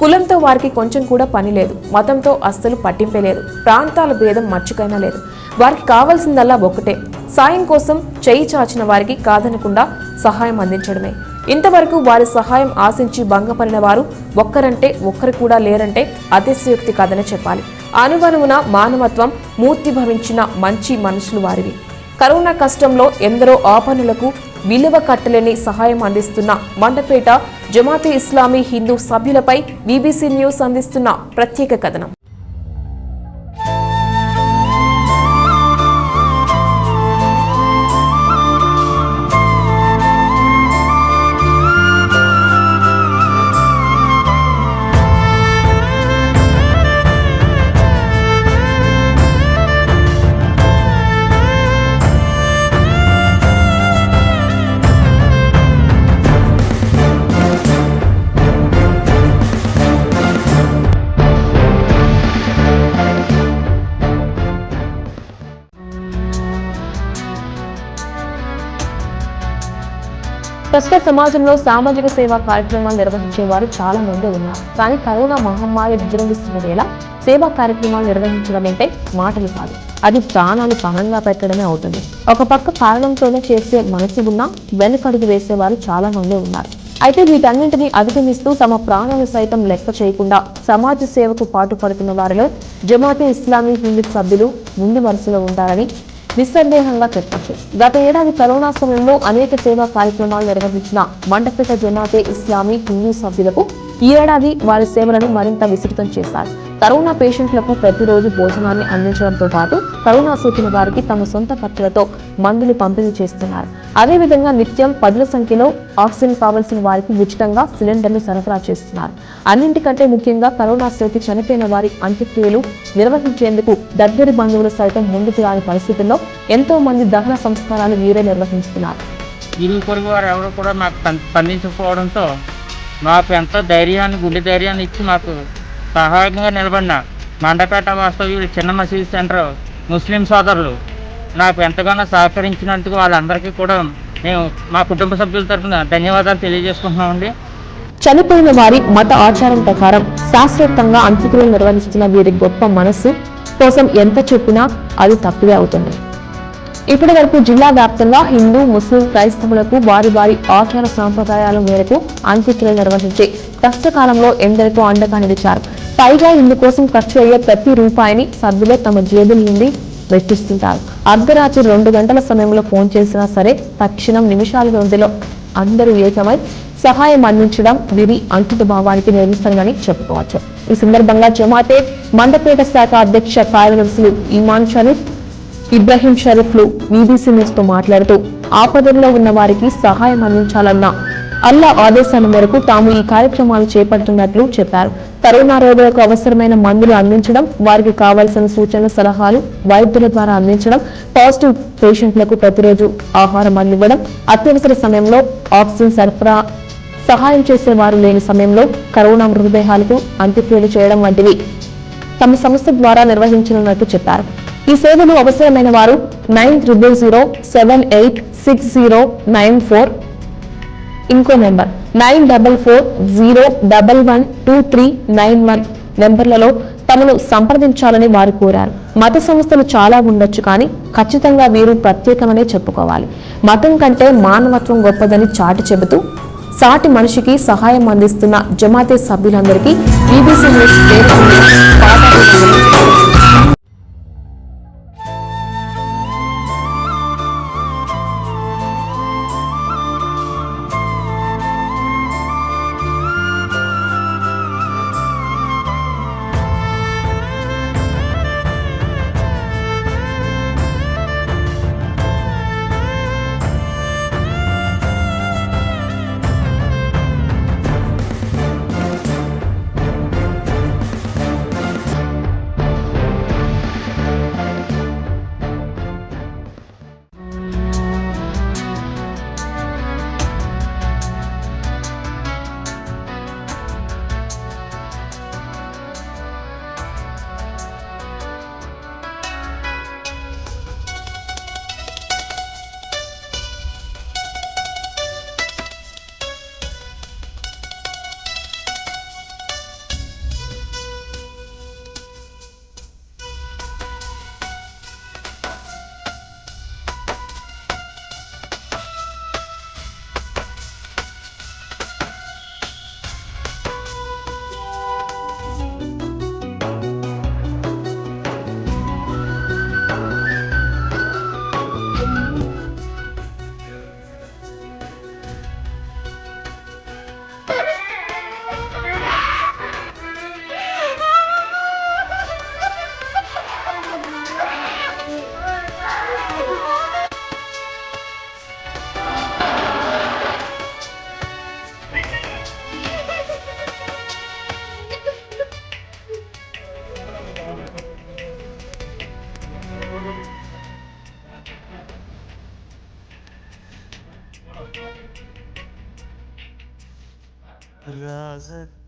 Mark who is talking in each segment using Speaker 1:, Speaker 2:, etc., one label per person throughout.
Speaker 1: కులంతో వారికి కొంచెం కూడా పని లేదు. మతంతో అస్సలు పట్టింపే లేదు. ప్రాంతాల భేదం మర్చికైనా లేదు. వారికి కావాల్సిందల్లా ఒక్కటే. సాయం కోసం చేయి చాచిన వారికి కాదనకుండా సహాయం అందించడమే. ఇంతవరకు వారి సహాయం ఆశించి భంగపడిన వారు ఒక్కరంటే ఒక్కరు కూడా లేరంటే అతిశయోక్తి కాదని చెప్పాలి. అనువనువున మానవత్వం మూర్తిభవించిన మంచి మనుషులు వారివి. కరోనా కష్టంలో ఎందరో ఆపనులకు విలువ కట్టలేని సహాయం అందిస్తున్న మండపేట జమాతే ఇస్లామీ హిందూ సభ్యులపై బీబీసీ న్యూస్ అందిస్తున్న ప్రత్యేక కథనం. ప్రస్తుత సమాజంలో సామాజిక సేవా కార్యక్రమాలు నిర్వహించే వారు చాలా మంది ఉన్నారు. కానీ కరోనా మహమ్మారి విజృంభిస్తున్న వేళ సేవా కార్యక్రమాలు నిర్వహించడం అంటే మాటలు కాదు. అది ప్రాణాలు పణంగా పెట్టడమే అవుతుంది. ఒక పక్క కారణంతోనే చేసే మనసు ఉన్నా వెనుకడుగు వేసేవారు చాలా మంది ఉన్నారు. అయితే వీటన్నింటినీ అధిగమిస్తూ తమ ప్రాణాలు సైతం లెక్క చేయకుండా సమాజ సేవకు పాటుపడుతున్న వారిలో జమాతే ఇస్లామీ హిందూ సభ్యులు ముందు వరుసలో ఉంటారని నిస్సందేహంగా చెప్పచ్చు. గత ఏడాది కరోనా సమయంలో అనేక సేవా కార్యక్రమాలు నిర్వహించిన మండపేట జనాతే ఇస్లామీ హిందూ సభ్యులకు ఈ ఏడాది వారి సేవలను మరింత విస్తృతం చేశారు కరోనా పేషెంట్లకు ప్రతిరోజు భోజనాన్ని అందించడంతో పాటు కరోనా సోకిన వారికి తమ సొంత ఖర్చులతో మందులు పంపిణీ చేస్తున్నారు అదేవిధంగా నిత్యం పదుల సంఖ్యలో ఆక్సిజన్ కావలసిన వారికి ఉచితంగా సిలిండర్లు సరఫరా చేస్తున్నారు అన్నింటికంటే ముఖ్యంగా కరోనా సోకి చనిపోయిన వారి అంత్యక్రియలు నిర్వహించేందుకు దగ్గరి బంధువులు సైతం ముందుకు రాని పరిస్థితుల్లో ఎంతో మంది దహన సంస్కారాలు వీరే నిర్వహిస్తున్నారు
Speaker 2: ఇరుగు పొరుగు వారు ఎవరు కూడా మాకు స్పందించకపోవడంతో మాకు ఎంత ధైర్యాన్ని గుండె ధైర్యాన్ని ఇచ్చి మాకు సహాయంగా నిలబడిన మండపేట వాస్తవ్యులు చిన్న మసీద్ సెంటర్ ముస్లిం సోదరులు. నాకు ఎంతగానో సహకరించినందుకు వాళ్ళందరికీ కూడా మేము మా కుటుంబ సభ్యుల తరఫున ధన్యవాదాలు తెలియజేసుకుంటున్నామండి.
Speaker 1: చనిపోయిన వారి మత ఆచారం ప్రకారం శాశ్వతంగా అంత్యక్రియలు నిర్వహిస్తున్న వీరి గొప్ప మనస్సు కోసం ఎంత చెప్పినా అది తప్పుదే అవుతుంది. ఇప్పటి వరకు జిల్లా వ్యాప్తంగా హిందూ ముస్లిం క్రైస్తవులకు వారి వారి ఆచార సాంప్రదాయాల మేరకు అంత్యక్రియలు నిర్వహించి కష్టకాలంలో ఎందరికో అండగా నిలిచారు. పైగా ఇందుకోసం ఖర్చు అయ్యే ప్రతి రూపాయిని సభ్యులే తమ జేబుల నుండి వెచ్చిస్తుంటారు. అర్ధరాత్రి రెండు గంటల సమయంలో ఫోన్ చేసినా సరే తక్షణం నిమిషాల వ్యవధిలో అందరూ ఏకమై సహాయం అందించడం వీరి అంకిత భావానికి నిలుస్తుందని చెప్పుకోవచ్చు. ఈ సందర్భంగా జమాతే మండపేట శాఖ అధ్యక్ష కార్యదర్శులు ఇమాన్ షరీఫ్ ఇబ్రహీం షరీఫ్లు బీబీసీ తో మాట్లాడుతూ ఆపదల్లో ఉన్న వారికి సహాయం అందించాలన్న అల్లా ఆదేశాల మేరకు తాము ఈ కార్యక్రమాలు చేపడుతున్నట్లు చెప్పారు. కరోనా రోగులకు అవసరమైన మందులు అందించడం వారికి కావాల్సిన సూచనలు సలహాలు వైద్యుల ద్వారా అందించడం పాజిటివ్ పేషెంట్లకు ప్రతిరోజు ఆహారం అందివ్వడం అత్యవసర సమయంలో ఆక్సిజన్ సరఫరా సహాయం చేసేవారు లేని సమయంలో కరోనా మృతదేహాలకు అంత్యక్రియలు చేయడం వంటివి తమ సంస్థ ద్వారా నిర్వహించనున్నట్లు చెప్పారు. ఈ సేవలు అవసరమైన వారు nine triple zero seven eight six zero nine four. ఇంకో number nine double four zero double one two three nine one నెంబర్లలో తమను సంప్రదించాలని వారు కోరారు. మత సంస్థలు చాలా ఉండొచ్చు కానీ ఖచ్చితంగా వీరు ప్రత్యేకమనే చెప్పుకోవాలి. మతం కంటే మానవత్వం గొప్పదని చాటి చెబుతూ సాటి మనిషికి సహాయం అందిస్తున్న జమాతే సభ్యులందరికీ బీబీసీ న్యూస్ పేరు. razak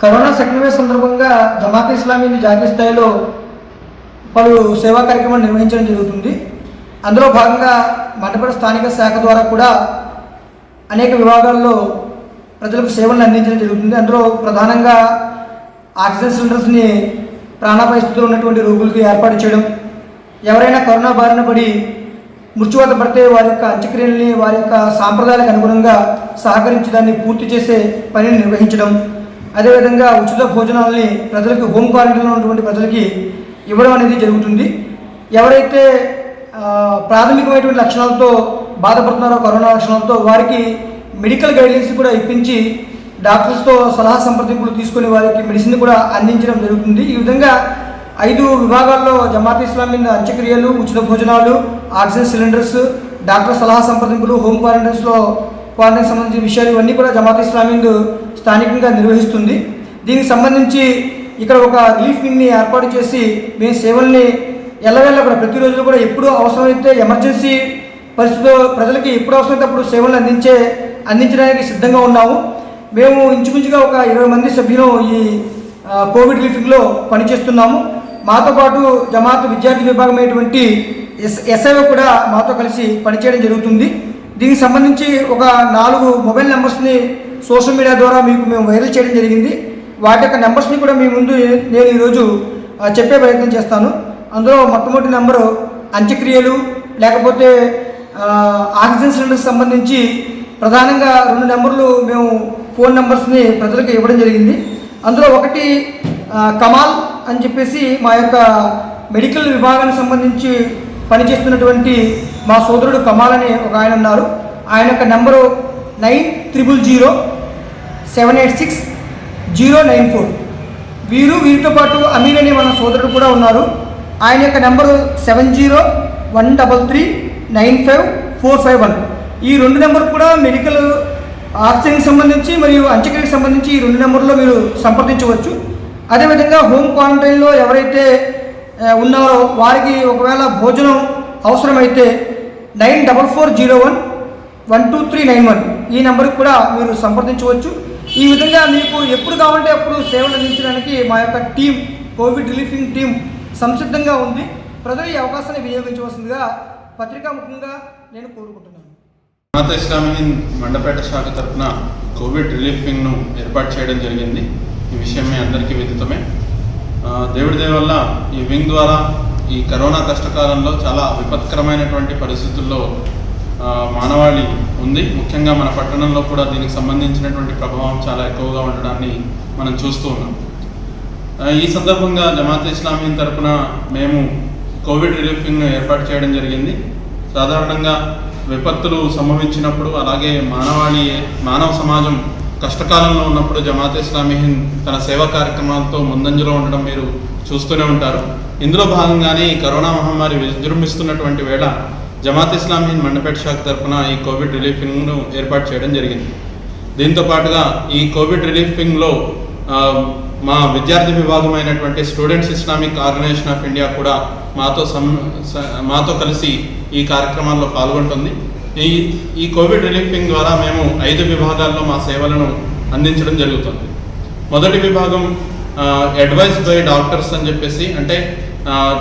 Speaker 3: కరోనా సెకండ్ సందర్భంగా జమాత్ ఇస్లామీని జాతీయ స్థాయిలో పలు సేవా కార్యక్రమాలు నిర్వహించడం జరుగుతుంది. అందులో భాగంగా మండపేట స్థానిక శాఖ ద్వారా కూడా అనేక విభాగాల్లో ప్రజలకు సేవలను అందించడం జరుగుతుంది. అందులో ప్రధానంగా ఆక్సిజన్ సిలిండర్స్ని ప్రాణాపాయ స్థితిలో ఉన్నటువంటి రోగులకు ఏర్పాటు చేయడం ఎవరైనా కరోనా బారిన పడి మృత్యువాత పడితే వారి యొక్క అంత్యక్రియల్ని వారి యొక్క సాంప్రదాయాలకు అనుగుణంగా సహకరించి దాన్ని పూర్తి చేసే పనిని నిర్వహించడం అదేవిధంగా ఉచిత భోజనాలని ప్రజలకు హోమ్ క్వారంటైన్లో ఉన్నటువంటి ప్రజలకి ఇవ్వడం అనేది జరుగుతుంది. ఎవరైతే ప్రాథమికమైనటువంటి లక్షణాలతో బాధపడుతున్నారో కరోనా లక్షణాలతో వారికి మెడికల్ గైడ్లైన్స్ కూడా ఇప్పించి డాక్టర్స్తో సలహా సంప్రదింపులు తీసుకొని వారికి మెడిసిన్ కూడా అందించడం జరుగుతుంది. ఈ విధంగా ఐదు విభాగాల్లో జమాత్ ఇస్లామిన్ అంత్యక్రియలు ఉచిత భోజనాలు ఆక్సిజన్ సిలిండర్స్ డాక్టర్ సలహా సంప్రదింపులు హోమ్ క్వారంటైన్స్లో క్వారంటైన్ సంబంధించిన విషయాలు ఇవన్నీ కూడా జమాత్ ఇస్లామీ స్థానికంగా నిర్వహిస్తుంది. దీనికి సంబంధించి ఇక్కడ ఒక రిలీఫ్ వింగ్ని ఏర్పాటు చేసి మేము సేవల్ని ఎల్లవేళ కూడా ప్రతిరోజు కూడా ఎప్పుడు అవసరమైతే ఎమర్జెన్సీ పరిస్థితిలో ప్రజలకి ఎప్పుడు అవసరమైతే అప్పుడు సేవలు అందించే అందించడానికి సిద్ధంగా ఉన్నాము. మేము ఇంచుమించుగా ఒక ఇరవై మంది సభ్యులు ఈ కోవిడ్ రిలీఫింగ్లో పనిచేస్తున్నాము. మాతో పాటు జమాత్ విద్యార్థి విభాగమైనటువంటి ఎస్ ఎస్ఐఓ కూడా మాతో కలిసి పనిచేయడం జరుగుతుంది. దీనికి సంబంధించి ఒక నాలుగు మొబైల్ నెంబర్స్ని సోషల్ మీడియా ద్వారా మీకు మేము వైరల్ చేయడం జరిగింది. వాటి యొక్క నెంబర్స్ని కూడా మీ ముందు నేను ఈరోజు చెప్పే ప్రయత్నం చేస్తాను. అందులో మొట్టమొదటి నెంబరు అంత్యక్రియలు లేకపోతే ఆక్సిజన్ సిలిండర్కి సంబంధించి ప్రధానంగా రెండు నెంబర్లు మేము ఫోన్ నెంబర్స్ని ప్రజలకు ఇవ్వడం జరిగింది. అందులో ఒకటి కమాల్ అని చెప్పేసి మా యొక్క మెడికల్ విభాగానికి సంబంధించి పనిచేస్తున్నటువంటి మా సోదరుడు కమాల్ అని ఒక ఆయన ఉన్నారు. ఆయన యొక్క number nine triple zero seven eight six zero nine four. వీరు వీరితో పాటు అమీర్ అనే మన సోదరుడు కూడా ఉన్నారు. ఆయన యొక్క number seven zero one double three nine five four five one. ఈ రెండు నెంబర్ కూడా మెడికల్ ఆక్సిజన్కి సంబంధించి మరియు అంత్యక్రియకి సంబంధించి ఈ రెండు నెంబర్లో మీరు సంప్రదించవచ్చు. అదేవిధంగా హోమ్ క్వారంటైన్లో ఎవరైతే ఉన్నారో వారికి ఒకవేళ భోజనం అవసరమైతే nine double four zero one one two three nine one ఈ నెంబర్కి కూడా మీరు సంప్రదించవచ్చు. ఈ విధంగా మీకు ఎప్పుడు కావాలంటే అప్పుడు సేవలు అందించడానికి మా యొక్క టీం కోవిడ్ రిలీఫింగ్ టీం సంసిద్ధంగా ఉంది ప్రజలు ఈ అవకాశాన్ని వినియోగించవలసిందిగా పత్రికాముఖంగా నేను కోరుకుంటున్నాను.
Speaker 4: జమాత్ ఇస్లామీ మండపేట శాఖ తరఫున కోవిడ్ రిలీఫ్ వింగ్ను ఏర్పాటు చేయడం జరిగింది. ఈ విషయం మీ అందరికీ విదితమే. దేవుడి దయ వల్ల ఈ వింగ్ ద్వారా ఈ కరోనా కష్టకాలంలో చాలా విపత్కరమైనటువంటి పరిస్థితుల్లో మానవాళి ఉంది. ముఖ్యంగా మన పట్టణంలో కూడా దీనికి సంబంధించినటువంటి ప్రభావం చాలా ఎక్కువగా ఉండడాన్ని మనం చూస్తూ ఉన్నాం. ఈ సందర్భంగా జమాత్ ఇస్లామీ తరపున మేము కోవిడ్ రిలీఫింగ్ ఏర్పాటు చేయడం జరిగింది. సాధారణంగా విపత్తులు సంభవించినప్పుడు అలాగే మానవాళి మానవ సమాజం కష్టకాలంలో ఉన్నప్పుడు జమాత్ ఇస్లామీ హింద్ తన సేవా కార్యక్రమాలతో ముందంజలో ఉండడం మీరు చూస్తూనే ఉంటారు. ఇందులో భాగంగానే ఈ కరోనా మహమ్మారి విజృంభిస్తున్నటువంటి వేళ జమాత్ ఇస్లామీ హింద్ మండపేట శాఖ తరఫున ఈ కోవిడ్ రిలీఫింగ్ను ఏర్పాటు చేయడం జరిగింది. దీంతో పాటుగా ఈ కోవిడ్ రిలీఫింగ్లో మా విద్యార్థి విభాగమైనటువంటి students Islamic organisation of India కూడా మాతో సం మాతో కలిసి ఈ కార్యక్రమాల్లో పాల్గొంటుంది. ఈ ఈ కోవిడ్ రిలీఫింగ్ ద్వారా మేము ఐదు విభాగాల్లో మా సేవలను అందించడం జరుగుతుంది. మొదటి విభాగం అడ్వైస్ బై డాక్టర్స్ అని చెప్పేసి అంటే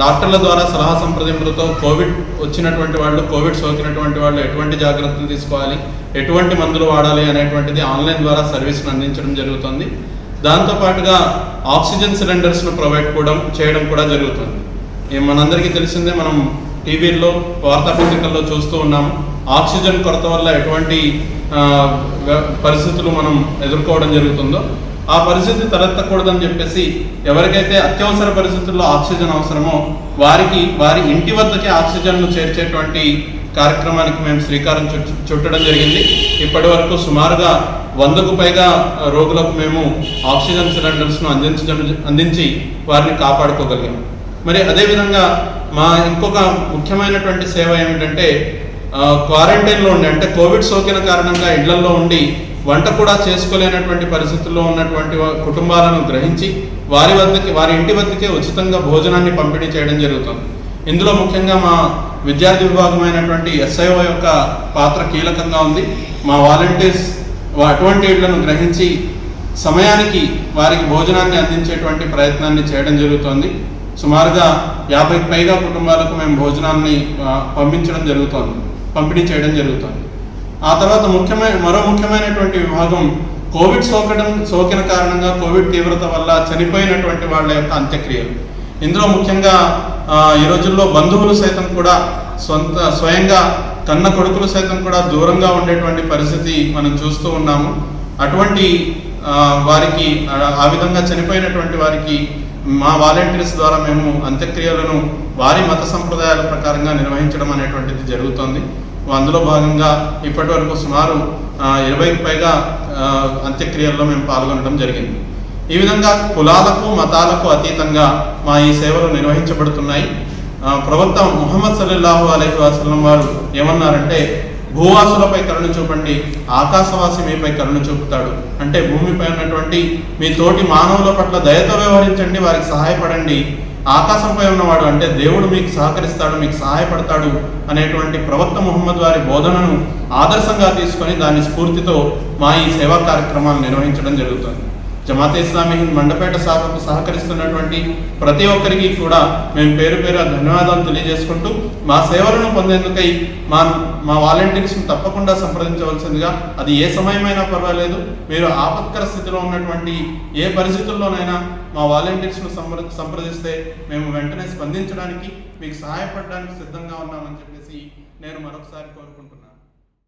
Speaker 4: డాక్టర్ల ద్వారా సలహా సంప్రదింపులతో కోవిడ్ వచ్చినటువంటి వాళ్ళు కోవిడ్ సోకినటువంటి వాళ్ళు ఎటువంటి జాగ్రత్తలు తీసుకోవాలి ఎటువంటి మందులు వాడాలి అనేటువంటిది ఆన్లైన్ ద్వారా సర్వీస్ను అందించడం జరుగుతుంది. దాంతోపాటుగా ఆక్సిజన్ సిలిండర్స్ను ప్రొవైడ్ కూడా చేయడం కూడా జరుగుతుంది. మనందరికీ తెలిసిందే మనం టీవీల్లో వార్తాపత్రికల్లో చూస్తూ ఉన్నాము. ఆక్సిజన్ కొరత వల్ల ఎటువంటి పరిస్థితులు మనం ఎదుర్కోవడం జరుగుతుందో ఆ పరిస్థితి తలెత్తకూడదని చెప్పేసి ఎవరికైతే అత్యవసర పరిస్థితుల్లో ఆక్సిజన్ అవసరమో వారికి వారి ఇంటి వద్దకే ఆక్సిజన్ను చేర్చేటువంటి కార్యక్రమానికి మేము శ్రీకారం చుట్టడం జరిగింది. ఇప్పటి వరకు సుమారుగా వందకు పైగా రోగులకు మేము ఆక్సిజన్ సిలిండర్స్ను అందించడం అందించి వారిని కాపాడుకోగలిగాం. మరి అదేవిధంగా మా ఇంకొక ముఖ్యమైనటువంటి సేవ ఏమిటంటే క్వారంటైన్లో ఉండి అంటే కోవిడ్ సోకిన కారణంగా ఇళ్ళలో ఉండి వంట కూడా చేసుకోలేనటువంటి పరిస్థితుల్లో ఉన్నటువంటి కుటుంబాలను గ్రహించి వారి వద్దకి వారి ఇంటి వద్దకే ఉచితంగా భోజనాన్ని పంపిణీ చేయడం జరుగుతుంది. ఇందులో ముఖ్యంగా మా విద్యార్థి విభాగం అయినటువంటి ఎస్ఐఓ యొక్క పాత్ర కీలకంగా ఉంది. మా వాలంటీర్స్ అటువంటి ఇళ్ళను గ్రహించి సమయానికి వారికి భోజనాన్ని అందించేటువంటి ప్రయత్నాన్ని చేయడం జరుగుతోంది. సుమారుగా యాభైకి పైగా కుటుంబాలకు మేము భోజనాన్ని పంపించడం జరుగుతోంది. పంపిణీ చేయడం జరుగుతోంది. ఆ తర్వాత ముఖ్యమైన మరో ముఖ్యమైనటువంటి విభాగం కోవిడ్ సోకడం సోకిన కారణంగా కోవిడ్ తీవ్రత వల్ల చనిపోయినటువంటి వాళ్ళ యొక్క అంత్యక్రియలు. ఇందులో ముఖ్యంగా ఈ రోజుల్లో బంధువులు సైతం కూడా సొంత స్వయంగా కన్న కొడుకులు సైతం కూడా దూరంగా ఉండేటువంటి పరిస్థితి మనం చూస్తూ ఉన్నాము. అటువంటి వారికి ఆ, విధంగా చనిపోయినటువంటి వారికి మా వాలంటీర్స్ ద్వారా మేము అంత్యక్రియలను వారి మత సంప్రదాయాల ప్రకారంగా నిర్వహించడం అనేటువంటిది జరుగుతోంది. అందులో భాగంగా ఇప్పటి వరకు సుమారు ఇరవైకి పైగా అంత్యక్రియల్లో మేము పాల్గొనడం జరిగింది. ఈ విధంగా కులాలకు మతాలకు అతీతంగా మా ఈ సేవలు నిర్వహించబడుతున్నాయి. ప్రవక్త ముహమ్మద్ సల్లాహు అలహి వసల్లం వారు ఏమన్నారంటే భూవాసులపై కరుణ చూపండి ఆకాశవాసి మీపై కరుణ చూపుతాడు. అంటే భూమిపై ఉన్నటువంటి మీ తోటి మానవుల పట్ల దయతో వ్యవహరించండి వారికి సహాయపడండి. ఆకాశంపై ఉన్నవాడు అంటే దేవుడు మీకు సహకరిస్తాడు మీకు సహాయపడతాడు అనేటువంటి ప్రవక్త ముహమ్మద్ వారి బోధనను ఆదర్శంగా తీసుకొని దాని స్ఫూర్తితో మా ఈ సేవా కార్యక్రమాలు నిర్వహించడం జరుగుతుంది. జమాతే ఇస్లామీ హింద్ మండపేట శాఖకు సహకరిస్తున్నటువంటి ప్రతి ఒక్కరికి కూడా మేము పేరు పేరు ధన్యవాదాలు తెలియజేసుకుంటూ మా సేవలను పొందేందుకై మా మా వాలంటీర్స్ని తప్పకుండా సంప్రదించవలసిందిగా అది ఏ సమయమైనా పర్వాలేదు మీరు ఆపత్కర స్థితిలో ఉన్నటువంటి ఏ పరిస్థితుల్లోనైనా మా వాలంటీర్స్ను సంప్ర సంప్రదిస్తే మేము వెంటనే స్పందించడానికి మీకు సహాయపడడానికి సిద్ధంగా ఉన్నామని చెప్పేసి నేను మరొకసారి కోరుకుంటున్నాను.